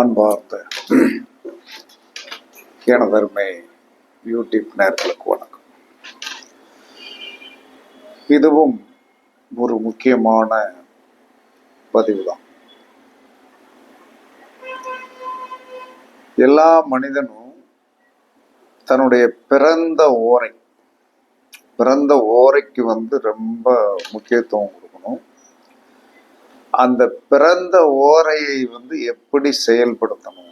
அன்பார்ந்த எனதருமை யூடியூப் நேர்களுக்கு வணக்கம். இதுவும் ஒரு முக்கியமான பதிவு தான் எல்லா மனிதனும் தன்னுடைய பிறந்த ஓரை பிறந்த ஓரைக்கு வந்து ரொம்ப முக்கியத்துவம் கொடுக்கணும். அந்த பிறந்த ஓரையை வந்து எப்படி செயல்படுத்தணும்?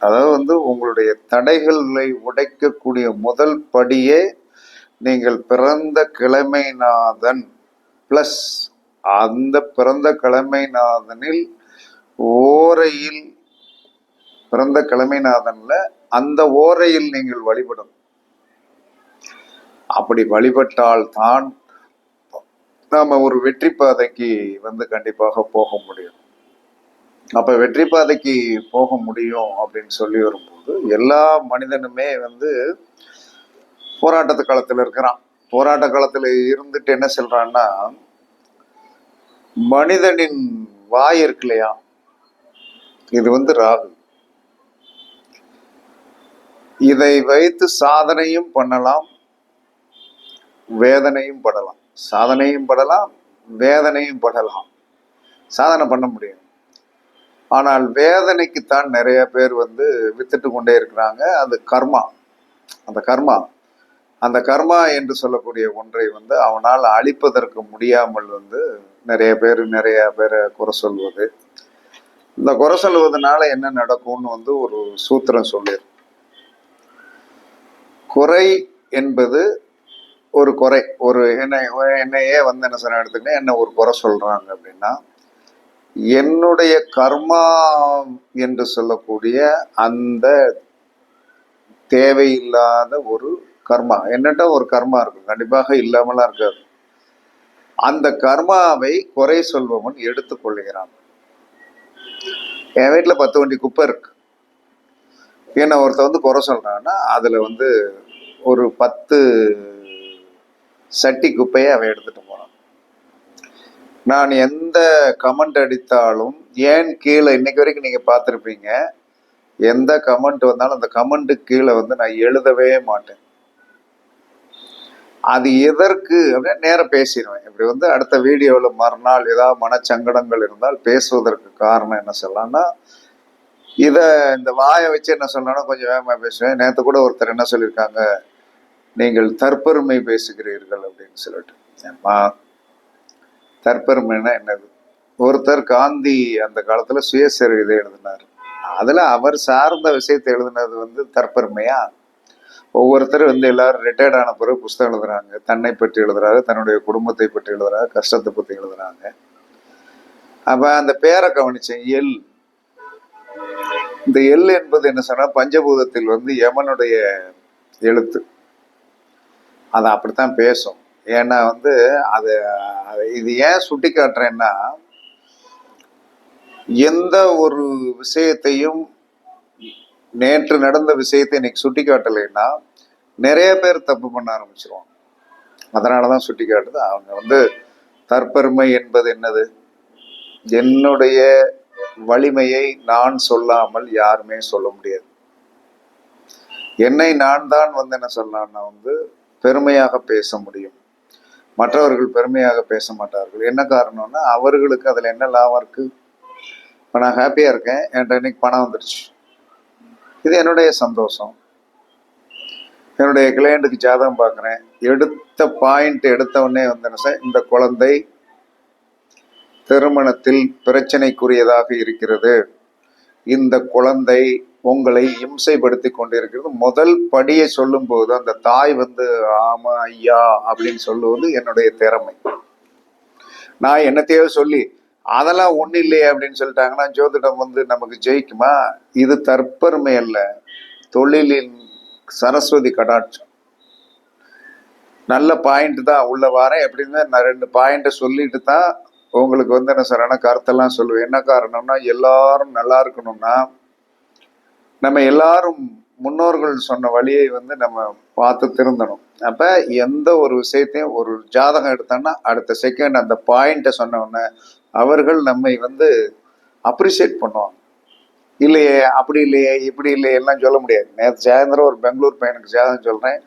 அதாவது வந்து உங்களுடைய தடைகளை உடைக்கக்கூடிய முதல் படியே நீங்கள் பிறந்த கிழமைநாதன் ப்ளஸ் அந்த பிறந்த கிழமைநாதனில் ஓரையில் பிறந்த கிழமைநாதன்ல அந்த ஓரையில் நீங்கள் வழிபடும் அப்படி வழிபட்டால் தான் நாம ஒரு வெற்றி பாதைக்கு வந்து கண்டிப்பாக போக முடியும். அப்ப வெற்றி பாதைக்கு போக முடியும் அப்படின்னு சொல்லி வரும்போது எல்லா மனிதனுமே வந்து போராட்டத்து காலத்துல இருக்கிறான். போராட்ட காலத்துல இருந்துட்டு என்ன சொல்றான்னா மனிதனின் வாய் இருக்கு இல்லையா? இது வந்து ராகு. இதை வைத்து சாதனையும் பண்ணலாம் வேதனையும் படலாம். சாதனையும் படலாம் வேதனையும் படலாம். சாதனை பண்ண முடியும். ஆனால் வேதனைக்குத்தான் நிறைய பேர் வந்து வித்துட்டு கொண்டே இருக்கிறாங்க. அது கர்மா. அந்த கர்மா. அந்த கர்மா என்று சொல்லக்கூடிய ஒன்றை வந்து அவனால் அழிப்பதற்கு முடியாமல் வந்து நிறைய பேர் நிறைய பேரை குறை சொல்வது. இந்த குறை சொல்வதனால என்ன நடக்கும்னு வந்து ஒரு சூத்திரம் சொல்லியிருக்கு. குறை என்பது ஒரு குறை ஒரு என்னை என்னையே வந்து என்ன சொன்ன எடுத்துக்கிட்டேன் என்ன ஒரு குறை சொல்றாங்க அப்படின்னா என்னுடைய கர்மா என்று சொல்லக்கூடிய அந்த தேவையில்லாத ஒரு கர்மா என்னட்ட ஒரு கர்மா இருக்கும் கண்டிப்பாக இல்லாமலாம் இருக்காது. அந்த கர்மாவை குறை சொல்பவன் எடுத்துக்கொள்கிறான் என் வீட்டில் பத்து வண்டி குப்பை இருக்கு. என்ன ஒருத்த வந்து குறை சொல்றான்னா அதில் வந்து ஒரு பத்து சட்டி குப்பையை அவன் எடுத்துட்டு போனான். நான் எந்த கமெண்ட் அடித்தாலும் ஏன் கீழே இன்னைக்கு வரைக்கும் நீங்க பார்த்துருப்பீங்க எந்த கமெண்ட் வந்தாலும் அந்த கமெண்ட்டுக்கு கீழே வந்து நான் எழுதவே மாட்டேன். அது எதற்கு அப்படின்னா நேரம் பேசிடுவேன். இப்படி வந்து அடுத்த வீடியோவில் மறுநாள் ஏதாவது மனச்சங்கடங்கள் இருந்தால் பேசுவதற்கு காரணம் என்ன சொல்லலாம்னா இதை இந்த வாயை வச்சு என்ன சொல்லணும்னா கொஞ்சம் வேகமாக பேசுவேன். நேற்று கூட ஒருத்தர் என்ன சொல்லியிருக்காங்க நீங்கள் தற்பெருமை பேசுகிறீர்கள் அப்படின்னு சொல்லிட்டு. ஏம்மா தற்பெருமைனா என்னது? ஒருத்தர் காந்தி அந்த காலத்தில் சுயசரிதை எழுதினார். அதில் அவர் சார்ந்த விஷயத்தை எழுதினது வந்து தற்பெருமையா? ஒவ்வொருத்தர் வந்து எல்லாரும் ரிட்டையர்ட் ஆன பிறகு புஸ்தகம் எழுதுறாங்க. தன்னை பற்றி எழுதுறாங்க தன்னுடைய குடும்பத்தை பற்றி எழுதுறாங்க கஷ்டத்தை பற்றி எழுதுறாங்க. அப்போ அந்த பேரை கவனிச்சேன் எல். இந்த எல் என்பது என்ன சொன்னால் பஞ்சபூதத்தில் வந்து யமனுடைய எழுத்து. அது அப்படித்தான் பேசும். ஏன்னா வந்து அது அது- இது ஏன் சுட்டி காட்டுறேன்னா எந்த ஒரு விஷயத்தையும் நேற்று நடந்த விஷயத்தை இன்னைக்கு சுட்டி காட்டலைன்னா நிறைய பேர் தப்பு பண்ண ஆரம்பிச்சிருவாங்க. அதனாலதான் சுட்டி காட்டுது அவங்க வந்து தற்பெருமை என்பது என்னது? என்னுடைய வலிமையை நான் சொல்லாமல் யாருமே சொல்ல முடியாது. என்னை நான் தான் வந்து என்ன சொல்லலாம்னா வந்து பெருமையாக பேச முடியும். மற்றவர்கள் பெருமையாக பேச மாட்டார்கள். என்ன காரணம்னா அவர்களுக்கு அதில் என்ன லாபம் இருக்கு? இப்போ நான் ஹாப்பியாக இருக்கேன். என்கிட்ட இன்னைக்கு பணம் வந்துடுச்சு இது என்னுடைய சந்தோஷம். என்னுடைய கிளையண்ட்டுக்கு ஜாதகம் பார்க்குறேன். எடுத்த பாயிண்ட் எடுத்தவொடனே வந்து சார் இந்த குழந்தை திருமணத்தில் பிரச்சனைக்குரியதாக இருக்கிறது. இந்த குழந்தை உங்களை இம்சைப்படுத்தி கொண்டிருக்கிறது. முதல் படியை சொல்லும்போது அந்த தாய் வந்து ஆமா ஐயா அப்படின்னு சொல்லுவது என்னுடைய திறமை. நான் என்னத்தையோ சொல்லி அதெல்லாம் ஒன்றும் இல்லையே அப்படின்னு சொல்லிட்டாங்கன்னா ஜோதிடம் வந்து நமக்கு ஜெயிக்குமா? இது தற்பெருமை அல்ல. தொழிலின் சரஸ்வதி கடாட்சம். நல்ல பாயிண்ட் தான் உள்ள வரேன் எப்படின்னா நான் ரெண்டு பாயிண்ட்டை சொல்லிட்டு தான் உங்களுக்கு வந்து என்ன சார் கருத்தெல்லாம் சொல்லுவேன்? என்ன காரணம்னா எல்லாரும் நல்லா இருக்கணும்னா நம்ம எல்லாரும் முன்னோர்கள் சொன்ன வழியை வந்து நம்ம பார்த்து திருந்தணும். அப்ப எந்த ஒரு விஷயத்தையும் ஒரு ஜாதகம் எடுத்தோம்னா அடுத்த செகண்ட் அந்த பாயிண்ட்டை சொன்ன அவர்கள் நம்மை வந்து அப்ரிஷியேட் பண்ணுவாங்க. இல்லையே அப்படி இல்லையே இப்படி இல்லையே எல்லாம் சொல்ல முடியாது. நேற்று சாயந்தரம் ஒரு பெங்களூர் பையனுக்கு ஜாதகம் சொல்றேன்.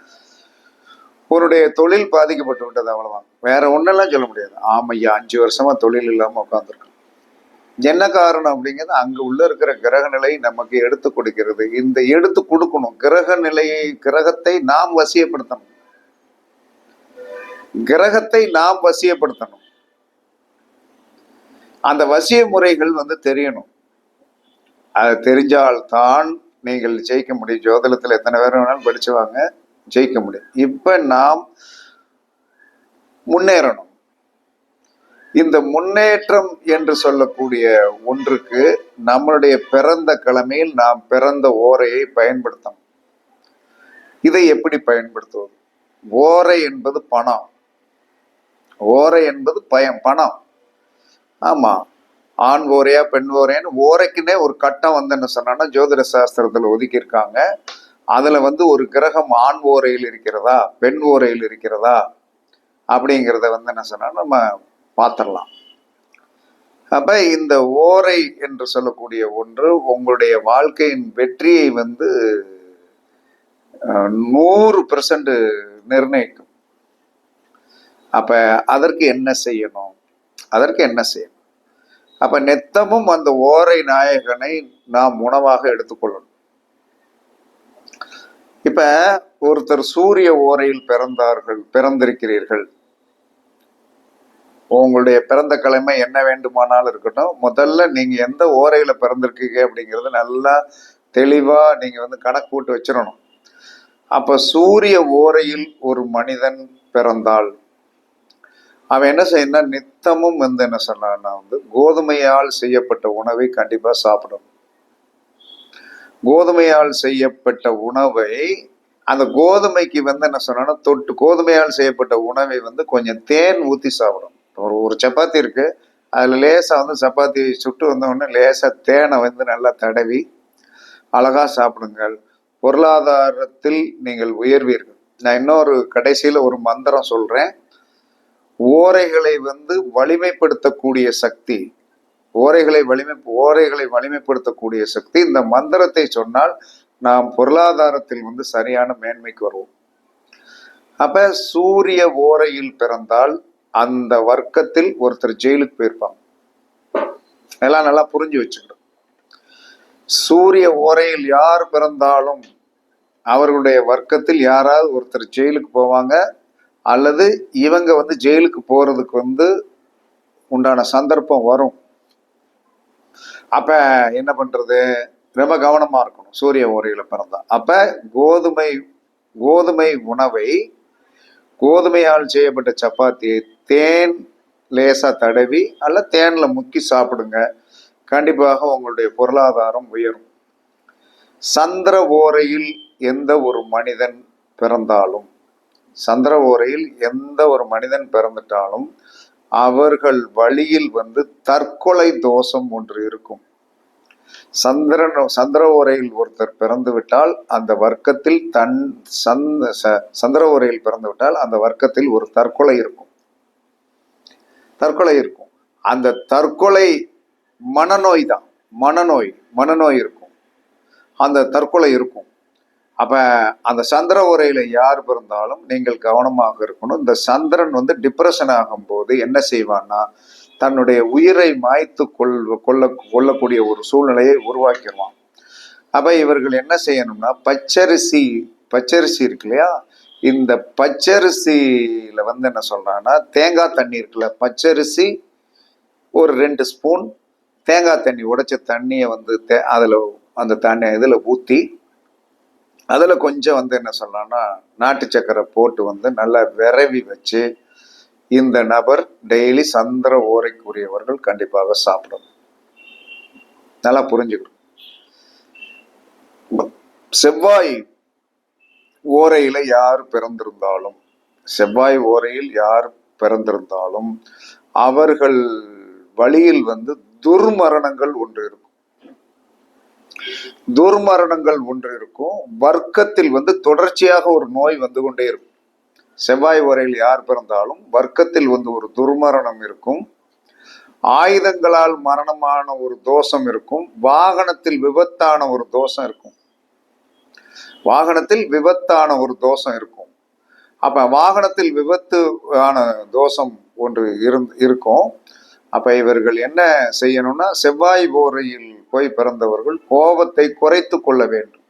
உன்னுடைய தொழில் பாதிக்கப்பட்டு விட்டது அவ்வளவுதான். வேற ஒன்னெல்லாம் சொல்ல முடியாது. ஆமையா அஞ்சு வருஷமா தொழில் இல்லாம உட்காந்துருக்கோம் என்ன காரணம் அப்படிங்கிறது அங்கே உள்ள இருக்கிற கிரக நிலை நமக்கு எடுத்து கொடுக்கிறது. இந்த எடுத்து கொடுக்கணும். கிரக நிலையை கிரகத்தை நாம் வசியப்படுத்தணும். கிரகத்தை நாம் வசியப்படுத்தணும். அந்த வசிய முறைகள் வந்து தெரியணும். அது தெரிஞ்சால்தான் நீங்கள் ஜெயிக்க முடியும். ஜோதிடத்தில் எத்தனை பேர் வேணாலும் படிச்சுவாங்க ஜெயிக்க முடியும். இப்ப நாம் முன்னேறணும். இந்த முன்னேற்றம் என்று சொல்லக்கூடிய ஒன்றுக்கு நம்மளுடைய பிறந்த கிழமையில் நாம் பிறந்த ஓரையை பயன்படுத்தணும். இதை எப்படி பயன்படுத்துவது? ஓரை என்பது பணம். ஓரை என்பது பயம் பணம். ஆமா ஆண் ஓரையா பெண் ஓரையான்னு ஓரைக்குன்னே ஒரு கட்டம் வந்து என்ன சொன்னா ஜோதிட சாஸ்திரத்துல ஒதுக்கியிருக்காங்க. அதுல வந்து ஒரு கிரகம் ஆண் ஓரையில் இருக்கிறதா பெண் ஓரையில் இருக்கிறதா அப்படிங்கிறத வந்து என்ன சொன்னா நம்ம பார்த்துடலாம். அப்போ இந்த ஓரை என்று சொல்லக்கூடிய ஒன்று உங்களுடைய வாழ்க்கையின் வெற்றியை வந்து நூறு பெர்சன்ட் நிர்ணயிக்கும். அப்போ அதற்கு என்ன செய்யணும்? அதற்கு என்ன செய்யணும்? அப்போ நெத்தமும் அந்த ஓரை நாயகனை நாம் உணவாக எடுத்துக்கொள்ளணும். இப்போ ஒருத்தர் சூரிய ஓரையில் பிறந்தார்கள் பிறந்திருக்கிறீர்கள். உங்களுடைய பிறந்த கிழமை என்ன வேண்டுமானாலும் இருக்கட்டும். முதல்ல நீங்கள் எந்த ஓரையில் பிறந்திருக்கீங்க அப்படிங்கிறது நல்லா தெளிவாக நீங்கள் வந்து கணக்கு போட்டு வச்சிடணும் அப்போ சூரிய ஓரையில் ஒரு மனிதன் பிறந்தால் அவன் என்ன செய்யணும் நித்தமும் வந்து என்ன சொன்னான்னா வந்து கோதுமையால் செய்யப்பட்ட உணவை கண்டிப்பாக சாப்பிடணும். கோதுமையால் செய்யப்பட்ட உணவை அந்த கோதுமைக்கு வந்து என்ன சொன்னா தொட்டு கோதுமையால் செய்யப்பட்ட உணவை வந்து கொஞ்சம் தேன் ஊற்றி சாப்பிடும் ஒரு ஒரு சப்பாத்தி இருக்கு. அதில் லேசாக வந்து சப்பாத்தி சுட்டு வந்தவொடனே லேசாக லேசா தேனை வந்து நல்லா தடவி அழகாக சாப்பிடுங்கள். பொருளாதாரத்தில் நீங்கள் உயர்வீர்கள். நான் இன்னொரு கடைசியில் ஒரு மந்திரம் சொல்கிறேன் ஓரைகளை வந்து வலிமைப்படுத்தக்கூடிய சக்தி ஓரைகளை வலிமை ஓரைகளை வலிமைப்படுத்தக்கூடிய சக்தி இந்த மந்திரத்தை சொன்னால் நாம் பொருளாதாரத்தில் வந்து சரியான மேன்மைக்கு வருவோம். அப்ப சூரிய ஓரையில் பிறந்தால் அந்த வர்க்கத்தில் ஒருத்தர் ஜெயிலுக்கு போயிருப்பாங்க எல்லாம் நல்லா புரிஞ்சு வச்சுக்கணும். சூரிய ஓரையில் யார் பிறந்தாலும் அவர்களுடைய வர்க்கத்தில் யாராவது ஒருத்தர் ஜெயிலுக்கு போவாங்க அல்லது இவங்க வந்து ஜெயிலுக்கு போறதுக்கு வந்து உண்டான சந்தர்ப்பம் வரும். அப்ப என்ன பண்றது? ரொம்ப கவனமா இருக்கணும். சூரிய ஓரையில பிறந்தா. அப்ப கோதுமை கோதுமை உணவை கோதுமையால் செய்யப்பட்ட சப்பாத்தியை தேன் லேசாக தடவி அல்ல தேன்ல முக்கி சாப்பிடுங்க. கண்டிப்பாக உங்களுடைய பொருளாதாரம் உயரும். சந்திர ஓரையில் எந்த ஒரு மனிதன் பிறந்தாலும் சந்திர ஓரையில் எந்த ஒரு மனிதன் பிறந்துட்டாலும் அவர்கள் வழியில் வந்து தற்கொலை தோஷம் ஒன்று இருக்கும். சந்திரன் சந்திர ஓரையில் ஒருத்தர் பிறந்து விட்டால் அந்த வர்க்கத்தில் தன் சந்த ச- சந்திர ஓரையில் பிறந்து விட்டால் அந்த வர்க்கத்தில் ஒரு தற்கொலை இருக்கும். தற்கொலை இருக்கும். அந்த தற்கொலை மனநோய் தான். மனநோய் மனநோய் இருக்கும். அந்த தற்கொலை இருக்கும். அப்ப அந்த சந்திர உரையில யார் பிறந்தாலும் நீங்கள் கவனமாக இருக்கணும். இந்த சந்திரன் வந்து டிப்ரெஷன் ஆகும்போது என்ன செய்வான்னா தன்னுடைய உயிரை மாய்த்து கொள் கொள்ள கொள்ளக்கூடிய ஒரு சூழ்நிலையை உருவாக்கிடுவான் அப்ப இவர்கள் என்ன செய்யணும்னா பச்சரிசி பச்சரிசி இருக்கு இல்லையா? இந்த பச்சரிசியில வந்து என்ன சொல்றாங்கன்னா தேங்காய் தண்ணி இருக்குல்ல பச்சரிசி ஒரு ரெண்டு ஸ்பூன் தேங்காய் தண்ணி உடைச்ச தண்ணியை வந்து தே அதில் அந்த தண்ணி இதில் ஊற்றி அதில் கொஞ்சம் வந்து என்ன சொல்லலாம்னா நாட்டு சக்கரை போட்டு வந்து நல்லா விரவி வச்சு இந்த நபர் டெய்லி சந்திர ஓரைக்குரியவர்கள் கண்டிப்பாக சாப்பிடணும் நல்லா புரிஞ்சுக்கணும். செவ்வாய் ஓரையில யார் பிறந்திருந்தாலும் செவ்வாய் ஓரையில் யார் பிறந்திருந்தாலும் அவர்கள் வழியில் வந்து துர்மரணங்கள் ஒன்று இருக்கும். துர்மரணங்கள் ஒன்று இருக்கும். வர்க்கத்தில் வந்து தொடர்ச்சியாக ஒரு நோய் வந்து கொண்டே இருக்கும். செவ்வாய் ஓரையில் யார் பிறந்தாலும் வர்க்கத்தில் வந்து ஒரு துர்மரணம் இருக்கும். ஆயுதங்களால் மரணமான ஒரு தோஷம் இருக்கும். வாகனத்தில் விபத்தான ஒரு தோஷம் இருக்கும். வாகனத்தில் விபத்தான ஒரு தோஷம் இருக்கும். அப்ப வாகனத்தில் விபத்து ஆன தோஷம் ஒன்று இருந் இருக்கும். அப்ப இவர்கள் என்ன செய்யணும்னா செவ்வாய் போரையில் போய் பிறந்தவர்கள் கோபத்தை குறைத்து கொள்ள வேண்டும்.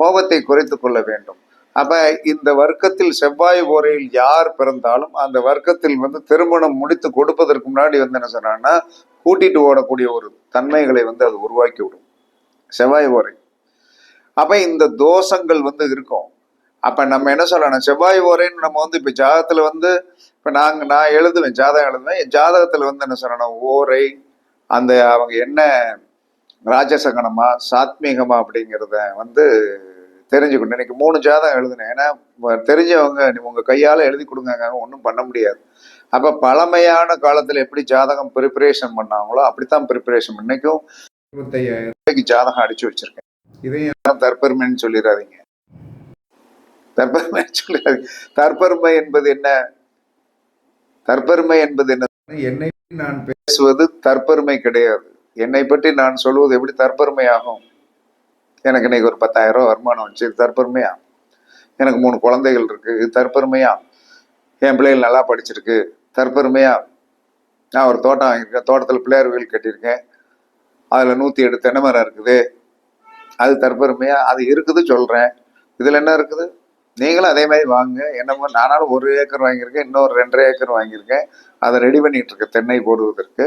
கோபத்தை குறைத்து கொள்ள வேண்டும். அப்ப இந்த வர்க்கத்தில் செவ்வாய் ஓரையில் யார் பிறந்தாலும் அந்த வர்க்கத்தில் வந்து திருமணம் முடித்து கொடுப்பதற்கு முன்னாடி வந்து என்ன சொன்னாங்கன்னா கூட்டிட்டு ஓடக்கூடிய ஒரு தன்மைகளை வந்து அது உருவாக்கி விடும். செவ்வாய் ஓரை அப்போ இந்த தோஷங்கள் வந்து இருக்கும். அப்போ நம்ம என்ன சொல்லணும்? செவ்வாய் ஓரைன்னு நம்ம வந்து இப்போ ஜாதகத்தில் வந்து இப்போ நாங்கள் நான் எழுதுவேன் ஜாதகம் எழுதுவேன். என் ஜாதகத்தில் வந்து என்ன சொல்லணும்? ஓரை அந்த அவங்க என்ன ராஜசகனமா சாத்மீகமா அப்படிங்கிறத வந்து தெரிஞ்சுக்கணும். இன்னைக்கு மூணு ஜாதகம் எழுதுனேன். ஏன்னா தெரிஞ்சவங்க நீ கையால் எழுதி கொடுங்க ஒன்றும் பண்ண முடியாது. அப்போ பழமையான காலத்தில் எப்படி ஜாதகம் ப்ரிப்பரேஷன் பண்ணாங்களோ அப்படித்தான் ப்ரிப்பரேஷன் இன்னைக்கும் இருபத்தையாயிரம் ரூபாய்க்கு ஜாதகம் அடிச்சு வச்சிருக்கேன். இதையும் தற்பெருமைன்னு சொல்லிடாதீங்க தற்பெருமை சொல்லிடாதீங்க தற்பெருமை என்பது என்ன? தற்பெருமை என்பது என்ன? என்னை நான் பேசுவது தற்பெருமை கிடையாது. என்னை பற்றி நான் சொல்வது எப்படி தற்பெருமை ஆகும் எனக்கு இன்னைக்கு ஒரு பத்தாயிரம் ரூபாய் வருமானம் வச்சு இது தற்பெருமையா? எனக்கு மூணு குழந்தைகள் இருக்கு. இது தற்பெருமையா? என் பிள்ளைகள் நல்லா படிச்சிருக்கு. தற்பெருமையா? நான் ஒரு தோட்டம் வாங்கியிருக்கேன். தோட்டத்தில் பிள்ளையார் கோயில் கட்டியிருக்கேன். அதில் நூற்றி எட்டு தென்னை மரம் இருக்குது. அது தற்பெருமையா அது இருக்குது சொல்கிறேன் இதில் என்ன இருக்குது? நீங்களும் அதே மாதிரி வாங்க. என்னமோ நானாலும் ஒரு ஏக்கர் வாங்கியிருக்கேன் இன்னொரு ரெண்டரை ஏக்கர் வாங்கியிருக்கேன். அதை ரெடி பண்ணிட்டு இருக்கேன் தென்னை போடுவதற்கு.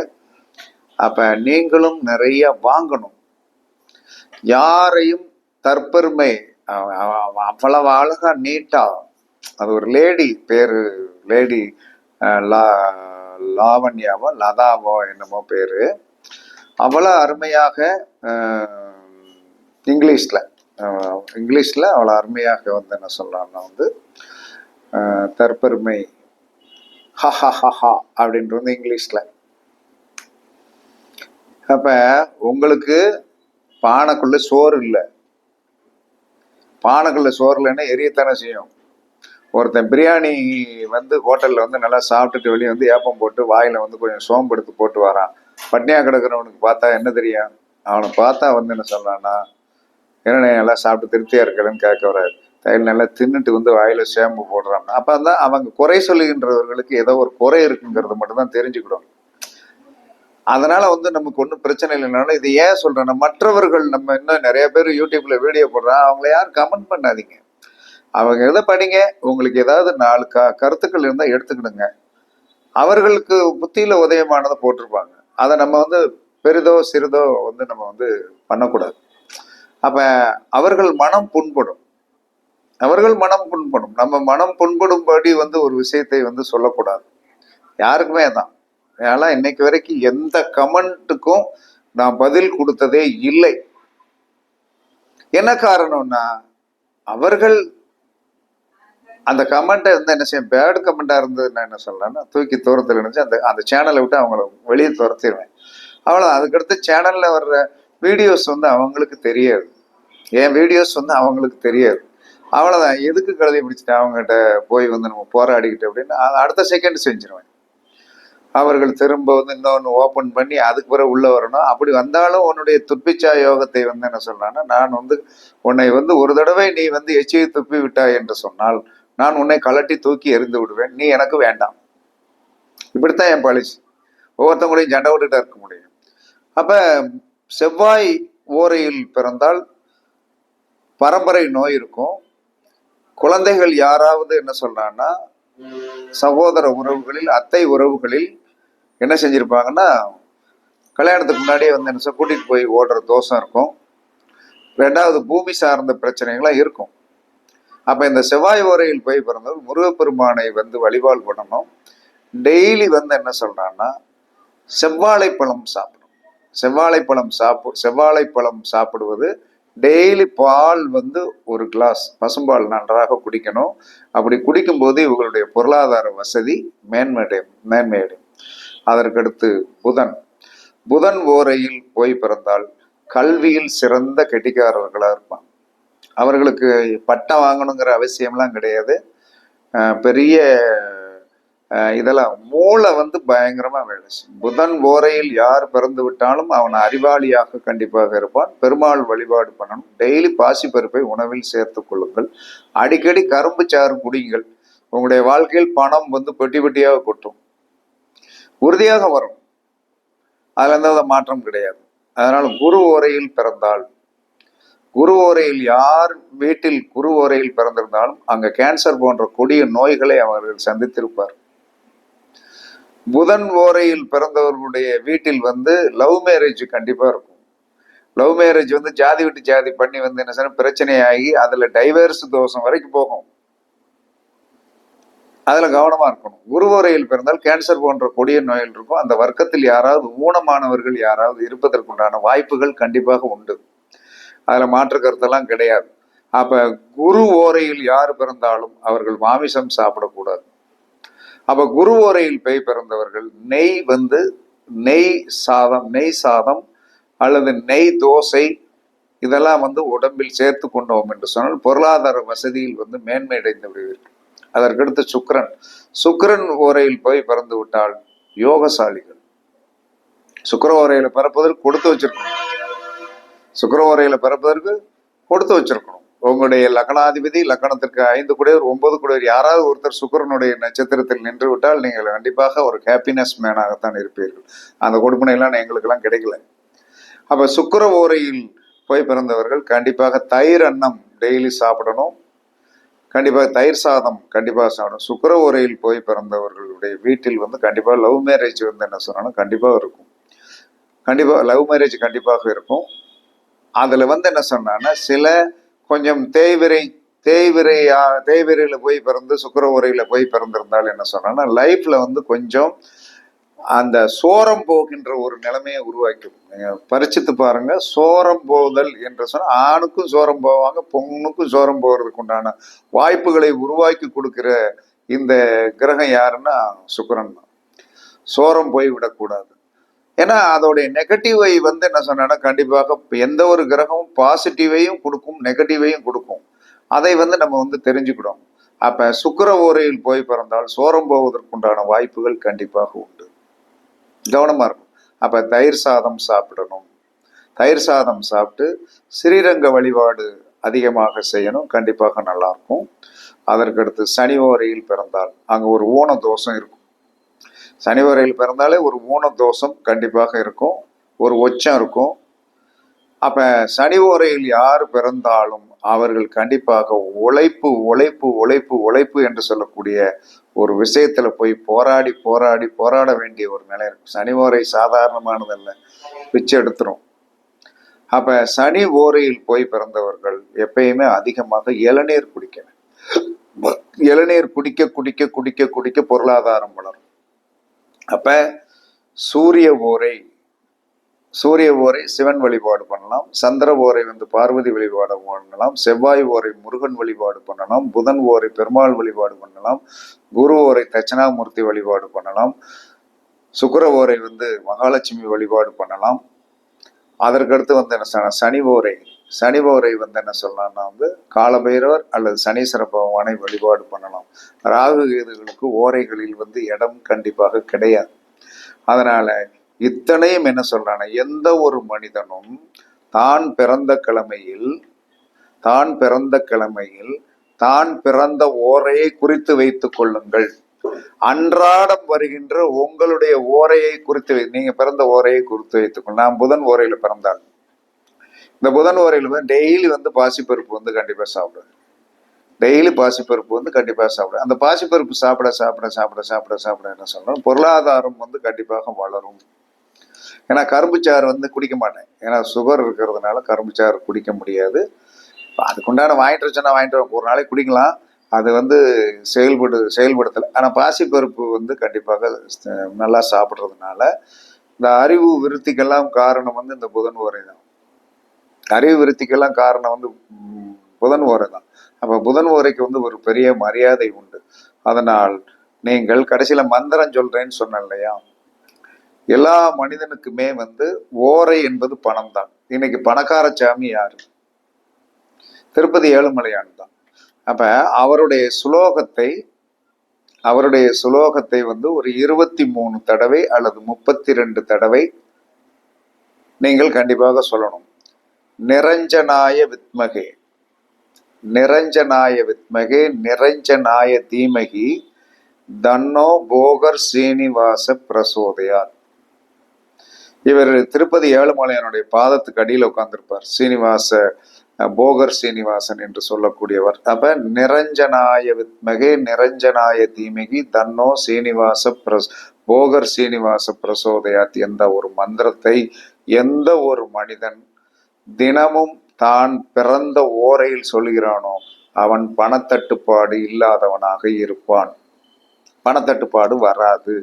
அப்போ நீங்களும் நிறைய வாங்கணும். யாரையும் தற்பெருமை அவ்வளவு அழகா நீட்டா அது ஒரு லேடி பேரு லேடி லா லாவண்யாவோ லதாவோ என்னமோ பேரு. அவ்வளோ அருமையாக இங்கிலீஷில். இங்கிலீஷில் அவ்வளோ அருமையாக வந்து என்ன சொல்லலாம்னா வந்து தற்பெருமை ஹ ஹ ஹ ஹா அப்படின்ட்டு வந்து இங்கிலீஷில். அப்போ உங்களுக்கு பானைக்குள்ளே சோறு இல்லை. பானைக்குள்ளே சோறு இல்லைன்னா எரியத்தானே செய்யும். ஒருத்தன் பிரியாணி வந்து ஹோட்டலில் வந்து நல்லா சாப்பிட்டுட்டு வெளியே வந்து ஏப்பம் போட்டு வாயில் வந்து கொஞ்சம் சோம்பு எடுத்து போட்டு வரான். பட்னியாக கிடக்குறவனுக்கு பார்த்தா என்ன தெரியும்? அவனை பார்த்தா வந்து என்ன சொல்றான்னா என்ன நல்லா சாப்பிட்டு திருப்தியாக இருக்கிறேன்னு கேட்க வராது தையல் நல்லா தின்னுட்டு வந்து வாயில் சேம்பு போடுறாங்க அப்போ தான் அவங்க குறை சொல்லுகின்றவர்களுக்கு ஏதோ ஒரு குறை இருக்குங்கிறது மட்டும்தான் தெரிஞ்சுக்கிடும். அதனால வந்து நமக்கு ஒன்றும் பிரச்சனை இல்லைனாலும் இது ஏன் சொல்கிறேன்னா மற்றவர்கள் நம்ம இன்னும் நிறைய பேர் யூடியூப்ல வீடியோ போடுறான் அவங்கள யாரும் கமெண்ட் பண்ணாதீங்க. அவங்க எதை படிங்க? உங்களுக்கு ஏதாவது நாலு க கருத்துக்கள் இருந்தால் எடுத்துக்கிடுங்க. அவர்களுக்கு புத்தியில் உதயமானதை போட்டிருப்பாங்க. அதை நம்ம வந்து பெரிதோ சிறிதோ வந்து நம்ம வந்து பண்ணக்கூடாது. அப்ப அவர்கள் மனம் புண்படும். அவர்கள் மனம் புண்படும். நம்ம மனம் புண்படும்படி வந்து ஒரு விஷயத்தை வந்து சொல்லக்கூடாது. யாருக்குமே தான் ஏன்னா இன்னைக்கு வரைக்கும் எந்த கமெண்ட்டுக்கும் நான் பதில் கொடுத்ததே இல்லை. என்ன காரணம்னா அவர்கள் அந்த கமெண்ட்டை வந்து என்ன செய்யும் பேட் இருந்தது நான் என்ன சொல்லலாம்னா தூக்கி தூரத்தில் நினைச்சு அந்த அந்த சேனலை விட்டு அவங்கள வெளியே துரத்திடுவேன் அவ்வளோ அதுக்கடுத்து சேனலில் வர்ற வீடியோஸ் வந்து அவங்களுக்கு தெரியாது. என் வீடியோஸ் வந்து அவங்களுக்கு தெரியாது. அவ்வளோதான் எதுக்கு கழுதி பிடிச்சிட்டு அவங்ககிட்ட போய் வந்து நம்ம போராடிக்கிட்டு அப்படின்னு அடுத்த செகண்ட் செஞ்சிருவேன். அவர்கள் திரும்ப வந்து இன்னொன்று ஓப்பன் பண்ணி அதுக்கு பிறகு உள்ளே வரணும். அப்படி வந்தாலும் உன்னுடைய துப்பிச்சா யோகத்தை வந்து என்ன சொல்லான்னா நான் வந்து உன்னை வந்து ஒரு தடவை நீ வந்து எச்சியை துப்பி விட்டாய் என்று சொன்னால் நான் உன்னை கலட்டி தூக்கி எறிந்து விடுவேன். நீ எனக்கு வேண்டாம். இப்படித்தான் என் பாலிசி ஒவ்வொருத்தவங்களையும் ஜண்டை விட்டுட்டா இருக்க முடியும். அப்போ செவ்வாய் ஓரையில் பிறந்தால் பரம்பரை நோய் இருக்கும். குழந்தைகள் யாராவது என்ன சொல்றான்னா சகோதர உறவுகளில் அத்தை உறவுகளில் என்ன செஞ்சிருப்பாங்கன்னா கல்யாணத்துக்கு முன்னாடியே வந்து என்ன கூட்டிகிட்டு கூட்டிட்டு போய் ஓடுற தோஷம் இருக்கும். ரெண்டாவது பூமி சார்ந்த பிரச்சனைகள்லாம் இருக்கும். அப்ப இந்த செவ்வாய் ஓரையில் போய் பிறந்தவர் முருகப்பெருமானை வந்து வழிபாடு பண்ணணும். டெய்லி வந்து என்ன சொல்றான்னா செவ்வாழைப்பழம் சாப்பிடணும். செவ்வாழைப்பழம் சாப்பு செவ்வாழைப்பழம் சாப்பிடுவது டெய்லி பால் வந்து ஒரு கிளாஸ் பசும்பால் நன்றாக குடிக்கணும். அப்படி குடிக்கும்போது இவங்களுடைய பொருளாதார வசதி மேன்மையடையும் மேன்மையடையும் அதற்கடுத்து புதன். புதன் ஓரையில் போய் பிறந்தால் கல்வியில் சிறந்த கெட்டிக்காரர்களாக இருப்பாங்க அவர்களுக்கு பட்டம் வாங்கணுங்கிற அவசியம்லாம் கிடையாது. பெரிய இதெல்லாம் மூளை வந்து பயங்கரமா வேலை செய்யும். புதன் ஓரையில் யார் பிறந்து விட்டாலும் அவன் அறிவாளியாக கண்டிப்பாக இருப்பான். பெருமாள் வழிபாடு பண்ணணும். டெய்லி பாசி பருப்பை உணவில் சேர்த்து கொள்ளுங்கள். அடிக்கடி கரும்பு சாறு குடிங்கள் உங்களுடைய வாழ்க்கையில் பணம் வந்து பெட்டி பெட்டியாக கொட்டும். உறுதியாக வரும் அதுல எந்த மாற்றம் கிடையாது. அதனால குரு ஓரையில் பிறந்தால் குரு ஓரையில் யார் வீட்டில் குரு ஓரையில் பிறந்திருந்தாலும் அங்க கேன்சர் போன்ற கொடிய நோய்களை அவர்கள் சந்தித்திருப்பார் புதன் ஓரையில் பிறந்தவர்களுடைய வீட்டில் வந்து லவ் மேரேஜ் கண்டிப்பா இருக்கும். லவ் மேரேஜ் வந்து ஜாதி விட்டு ஜாதி பண்ணி வந்து என்ன சொன்னா பிரச்சனையாகி அதுல டைவர்ஸ் தோஷம் வரைக்கும் போகும். அதுல கவனமா இருக்கணும். குருவரையில் பிறந்தால் கேன்சர் போன்ற கொடிய நோய்கள் இருக்கும். அந்த வர்க்கத்தில் யாராவது ஊனமானவர்கள் யாராவது இருப்பதற்குண்டான வாய்ப்புகள் கண்டிப்பாக உண்டு. அதில் மாற்று கருத்தெல்லாம் கிடையாது. அப்ப குரு ஓரையில் யார் பிறந்தாலும் அவர்கள் மாமிசம் சாப்பிடக்கூடாது. அப்போ குரு ஓரையில் பெய் பிறந்தவர்கள் நெய் வந்து நெய் சாதம் நெய் சாதம் அல்லது நெய் தோசை இதெல்லாம் வந்து உடம்பில் சேர்த்து கொண்டோம் என்று சொன்னால் பொருளாதார வசதியில் வந்து மேன்மை அடைந்து விடுவீர்கள். அதற்கடுத்து சுக்கரன். சுக்கரன் ஓரையில் போய் பிறந்து விட்டால் யோகசாலிகள். சுக்கர ஓரையில் பிறப்பதற்கு கொடுத்து வச்சிருக்கணும். சுக்கர ஓரையில் பிறப்பதற்கு கொடுத்து வச்சிருக்கணும். உங்களுடைய லக்னாதிபதி லக்கணத்திற்கு ஐந்து குடையவர் ஒன்பது குடையவர் யாராவது ஒருத்தர் சுக்கரனுடைய நட்சத்திரத்தில் நின்று விட்டால் நீங்கள் கண்டிப்பாக ஒரு ஹாப்பினஸ் மேனாகத்தான் இருப்பீர்கள். அந்த கொடுப்பனையெல்லாம் எங்களுக்கெல்லாம் கிடைக்கல. அப்ப சுக்கர ஓரையில் போய் பிறந்தவர்கள் கண்டிப்பாக தயிர் அன்னம் டெய்லி சாப்பிடணும். கண்டிப்பாக தயிர் சாதம் கண்டிப்பாக சாப்பிடணும். சுக்கர ஓரையில் போய் பிறந்தவர்களுடைய வீட்டில் வந்து கண்டிப்பாக லவ் மேரேஜ் வந்து என்ன சொன்னாலும் கண்டிப்பாக இருக்கும். கண்டிப்பாக லவ் மேரேஜ் கண்டிப்பாக இருக்கும். அதில் வந்து என்ன சொன்னான்னா சில கொஞ்சம் தேய்விரை தேய்விரையா தேய்விரையில போய் பிறந்து சுக்கர உரையில போய் பிறந்திருந்தால் என்ன சொன்னா லைஃப்ல வந்து கொஞ்சம் அந்த சோரம் போகின்ற ஒரு நிலைமையை உருவாக்கும் நீங்க பரிச்சித்து பாருங்க சோரம் போதல் என்று சொன்னால் ஆணுக்கும் சோரம் போவாங்க பொண்ணுக்கும் சோரம் போகிறதுக்கு உண்டான வாய்ப்புகளை உருவாக்கி கொடுக்கிற இந்த கிரகம் யாருன்னா சுக்கரன் தான். சோரம் போய் விடக்கூடாது. ஏன்னா அதோடைய நெகட்டிவை வந்து என்ன சொன்னா கண்டிப்பாக எந்த ஒரு கிரகமும் பாசிட்டிவையும் கொடுக்கும் நெகட்டிவையும் கொடுக்கும். அதை வந்து நம்ம வந்து தெரிஞ்சுக்கிடும் அப்ப சுக்கிர ஓரையில் போய் பிறந்தால் சோரம் போவதற்குண்டான வாய்ப்புகள் கண்டிப்பாக உண்டு. கவனமா இருக்கும் அப்ப தயிர் சாதம் சாப்பிடணும். தயிர் சாதம் சாப்பிட்டு ஸ்ரீரங்க வழிபாடு அதிகமாக செய்யணும். கண்டிப்பாக நல்லா இருக்கும் அதற்கடுத்து சனி ஓரையில் பிறந்தால் அங்க ஒரு ஊன தோஷம் இருக்கும். சனி ஓரையில் பிறந்தாலே ஒரு ஊன தோஷம் கண்டிப்பாக இருக்கும். ஒரு ஒச்சம் இருக்கும். அப்போ சனி ஓரையில் யார் பிறந்தாலும் அவர்கள் கண்டிப்பாக உழைப்பு உழைப்பு உழைப்பு உழைப்பு என்று சொல்லக்கூடிய ஒரு விஷயத்தில் போய் போராடி போராடி போராட வேண்டிய ஒரு நிலை இருக்கும். சனி ஓரை சாதாரணமானதல்ல. பிச்சை எடுத்துரும். அப்போ சனி ஓரையில் போய் பிறந்தவர்கள் எப்பயுமே அதிகமாக இளநீர் குடிக்கணும். இளநீர் குடிக்க குடிக்க குடிக்க குடிக்க பொருளாதாரம் வளரும். அப்ப சூரிய ஓரை சூரிய ஓரை சிவன் வழிபாடு பண்ணலாம் சந்திர ஓரை வந்து பார்வதி வழிபாடு பண்ணலாம் செவ்வாய் ஓரை முருகன் வழிபாடு பண்ணலாம் புதன் ஓரை பெருமாள் வழிபாடு பண்ணலாம் குரு ஓரை தட்சிணாமூர்த்தி வழிபாடு பண்ணலாம் சுக்கர ஓரை வந்து மகாலட்சுமி வழிபாடு பண்ணலாம். அதற்கடுத்து வந்து என்ன சனி ஓரை சனி ஓரை வந்து என்ன சொல்லலாம்னா வந்து காலபைரவர் அல்லது சனீஸ்வர பகவானை வழிபாடு பண்ணலாம். ராகு கேதுகளுக்கு ஓரைகளில் வந்து இடம் கண்டிப்பாக கிடையாது. அதனால இத்தனையும் என்ன சொல்றான எந்த ஒரு மனிதனும் தான் பிறந்த கிழமையில் தான் பிறந்த கிழமையில் தான் பிறந்த ஓரையை குறித்து வைத்துக் கொள்ளுங்கள். அன்றாடம் வருகின்ற உங்களுடைய ஓரையை குறித்து வை நீங்க பிறந்த ஓரையை குறித்து வைத்துக்கொள் நான் புதன் ஓரையில பிறந்தாள் இந்த புதன் ஓரையில வந்து டெய்லி வந்து பாசிப்பருப்பு வந்து கண்டிப்பாக சாப்பிடுவேன். டெய்லி பாசிப்பருப்பு வந்து கண்டிப்பாக சாப்பிடுவேன். அந்த பாசிப்பருப்பு சாப்பிட சாப்பிட சாப்பிட சாப்பிட சாப்பிட என்ன சொல்கிறோம் பொருளாதாரம் வந்து கண்டிப்பாக வளரும். ஏன்னா கரும்புச்சாறு வந்து குடிக்க மாட்டேன். ஏன்னா சுகர் இருக்கிறதுனால கரும்புச்சாறு குடிக்க முடியாது. அதுக்குண்டான வாங்கிட்டு வச்சோன்னா வாங்கிட்டு ஒரு நாளைக்கு குடிக்கலாம். அது வந்து செயல்படு செயல்படுத்தலை. ஆனால் பாசிப்பருப்பு வந்து கண்டிப்பாக நல்லா சாப்பிட்றதுனால இந்த அறிவு விருத்திக்கெல்லாம் காரணம் வந்து இந்த புதன் உரை தான் அறிவு விருத்திக்கெல்லாம் காரணம் வந்து புதன் ஓரை தான். அப்போ புதன் ஓரைக்கு வந்து ஒரு பெரிய மரியாதை உண்டு. அதனால் நீங்கள் கடைசியில மந்திரம் சொல்றேன்னு சொன்னேன் இல்லையா? எல்லா மனிதனுக்குமே வந்து ஓரை என்பது பணம் தான் இன்னைக்கு பணக்கார சாமி யாரு? திருப்பதி ஏழுமலையான் தான். அப்ப அவருடைய சுலோகத்தை அவருடைய சுலோகத்தை வந்து ஒரு இருபத்தி மூணு தடவை அல்லது முப்பத்தி ரெண்டு தடவை நீங்கள் கண்டிப்பாக சொல்லணும். நிரஞ்சனாய வித்மகே. நிரஞ்சனாய வித்மகே நிரஞ்சனாய தீமகி தன்னோ போகர் சீனிவாச பிரசோதையார் இவர் திருப்பதி ஏழுமலையனுடைய பாதத்துக்கு அடியில் உட்கார்ந்திருப்பார். சீனிவாச போகர் சீனிவாசன் என்று சொல்லக்கூடியவர். அப்ப நிரஞ்சனாய வித்மகே நிரஞ்சனாய தீமகி தன்னோ சீனிவாச பிரஸ் போகர் சீனிவாச பிரசோதயாத் என்ற ஒரு மந்திரத்தை எந்த ஒரு மனிதன் தினமும் தான் பிறந்த ஓரையில் சொல்கிறானோ அவன் பணத்தட்டுப்பாடு இல்லாதவனாக இருப்பான். பணத்தட்டுப்பாடு வராது.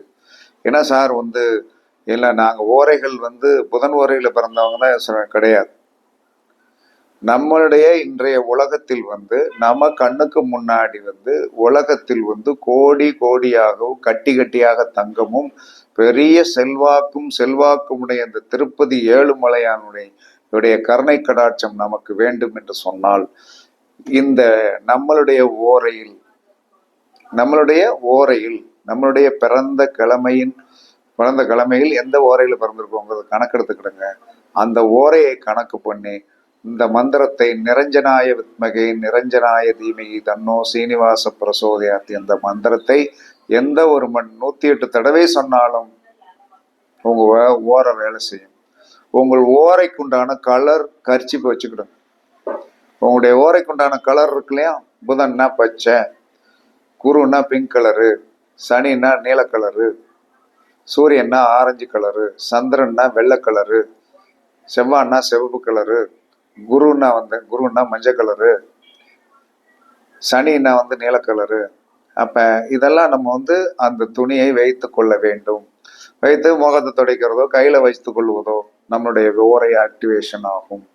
ஏன்னா சார் வந்து இல்லை நாங்கள் ஓரைகள் வந்து புதன் ஓரையில் பிறந்தவங்க தான் கிடையாது. நம்மளுடைய இன்றைய உலகத்தில் வந்து நம்ம கண்ணுக்கு முன்னாடி வந்து உலகத்தில் வந்து கோடி கோடியாகவும் கட்டி கட்டியாக தங்கமும் பெரிய செல்வாக்கும் செல்வாக்குமுடைய இந்த திருப்பதி ஏழுமலையானுடைய இவருடைய கருணை கடாட்சம் நமக்கு வேண்டும் என்று சொன்னால் இந்த நம்மளுடைய ஓரையில் நம்மளுடைய ஓரையில் நம்மளுடைய பிறந்த கிழமையின் பிறந்த கிழமையில் எந்த ஓரையில் பிறந்திருக்கோங்கிறது கணக்கெடுத்துக்கிடுங்க. அந்த ஓரையை கணக்கு பண்ணி இந்த மந்திரத்தை நிரஞ்சனாய வித்மகை நிரஞ்சனாய தீமகி தன்னோ சீனிவாச பிரசோதயாத்தி அந்த மந்திரத்தை எந்த ஒரு மண் நூத்தி எட்டு தடவை சொன்னாலும் உங்க ஓர வேலை செய்யும். உங்கள் ஓரைக்குண்டான கலர் கர்ச்சிப்பு வச்சுக்கிடுங்க. உங்களுடைய ஓரைக்குண்டான கலர் இருக்கு இல்லையா? புதன்னா பச்சை குருன்னா பிங்க் கலரு சனின்னா நீல கலரு சூரியன்னா ஆரஞ்சு கலரு சந்திரன்னா வெள்ளை கலரு செவ்வான்னா சிவப்பு கலரு குருன்னா வந்து குருன்னா மஞ்சள் கலரு சனின்னா வந்து நீல கலரு அப்போ இதெல்லாம் நம்ம வந்து அந்த துணியை வைத்து கொள்ள வேண்டும். வைத்து முகத்தை துடைக்கிறதோ கையில் வைத்து கொள்வதோ நம்மளுடைய ஓரை ஆக்டிவேஷன் ஆகும்.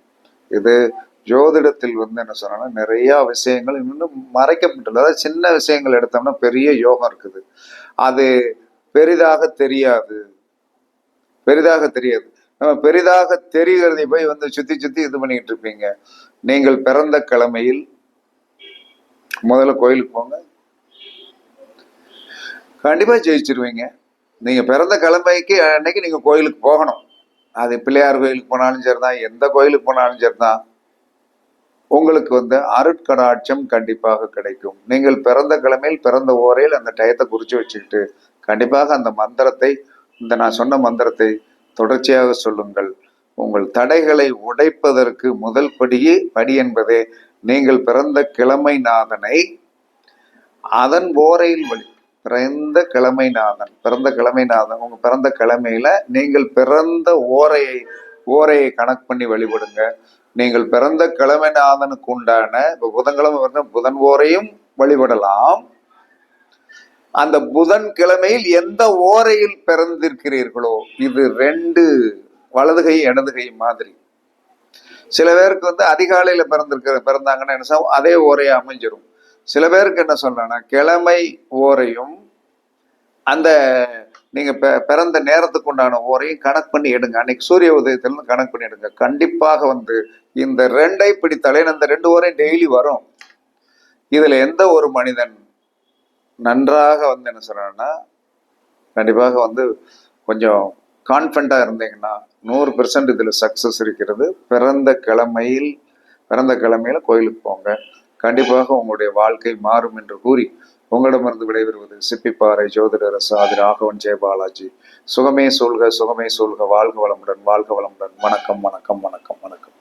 இது ஜோதிடத்தில் வந்து என்ன சொன்னா நிறைய விஷயங்கள் இன்னும் மறைக்கப்பட்டுள்ளது. அதாவது சின்ன விஷயங்கள் எடுத்தோம்னா பெரிய யோகம் இருக்குது. அது பெரிதாக தெரியாது. பெரிதாக தெரியாது. நம்ம பெரிதாக தெரிகிறதை போய் வந்து சுத்தி சுத்தி இது பண்ணிக்கிட்டு இருப்பீங்க. நீங்கள் பிறந்த கிழமையில் முதல்ல கோயிலுக்கு போங்க. கண்டிப்பா ஜெயிச்சிருவீங்க. நீங்க பிறந்த கிழமைக்கு அன்னைக்கு நீங்க கோயிலுக்கு போகணும். அது பிள்ளையார் கோயிலுக்கு போனாலும் சரிதான் எந்த கோயிலுக்கு போனாலும் சரிதான். உங்களுக்கு வந்து அருட்கடாட்சம் கண்டிப்பாக கிடைக்கும். நீங்கள் பிறந்த கிழமையில் பிறந்த ஓரையில் அந்த டயத்தை குறித்து வச்சுக்கிட்டு கண்டிப்பாக அந்த மந்திரத்தை இந்த நான் சொன்ன மந்திரத்தை தொடர்ச்சியாக சொல்லுங்கள். உங்கள் தடைகளை உடைப்பதற்கு முதல் படியே படி என்பதே நீங்கள் பிறந்த கிழமை நாதனை அதன் ஓரையில் வழி பிறந்த கிழமை நாதன். பிறந்த கிழமை நாதன். உங்க பிறந்த கிழமையில நீங்கள் பிறந்த ஓரையை ஓரையை கணக்கு பண்ணி வழிபடுங்க. நீங்கள் பிறந்த கிழமை நாதனுக்கு உண்டான இப்ப புதன்கிழமை புதன் ஓரையும் வழிபடலாம். அந்த புதன் கிழமையில் எந்த ஓரையில் பிறந்திருக்கிறீர்களோ இது ரெண்டு வலது இடதுகை மாதிரி. சில பேருக்கு வந்து அதிகாலையில பிறந்திருக்கிற பிறந்தாங்கன்னா என்ன அதே ஓரையா அமைஞ்சிரும். சில பேருக்கு என்ன சொல்றேன்னா கிழமை ஓரையும் அந்த நீங்க பிறந்த நேரத்துக்கு உண்டான ஓரையும் கணக்கு பண்ணி எடுங்க. அன்னைக்கு சூரிய உதயத்துல கணக்கு பண்ணி எடுங்க. கண்டிப்பாக வந்து இந்த ரெண்டை பிடித்தாலே அந்த ரெண்டு ஓரையும் டெய்லி வரும். இதுல எந்த ஒரு மனிதன் நன்றாக வந்து என்ன சொல்றான்னா கண்டிப்பாக வந்து கொஞ்சம் கான்ஃபிடண்டா இருந்தீங்கன்னா நூறு பெர்சன்ட் இதில் சக்சஸ் இருக்கிறது. பிறந்த கிழமையில் பிறந்த கிழமையில கோயிலுக்கு போங்க. கண்டிப்பாக உங்களுடைய வாழ்க்கை மாறும் என்று கூறி உங்களிடமிருந்து விடைபெறுவது சிப்பிப்பாறை ஜோதிடர் சாதி ராகவன் ஜெயபாலாஜி சுகமே சொல்க சுகமே சொல்க வாழ்க வளமுடன் வாழ்க வளமுடன். வணக்கம் வணக்கம் வணக்கம்.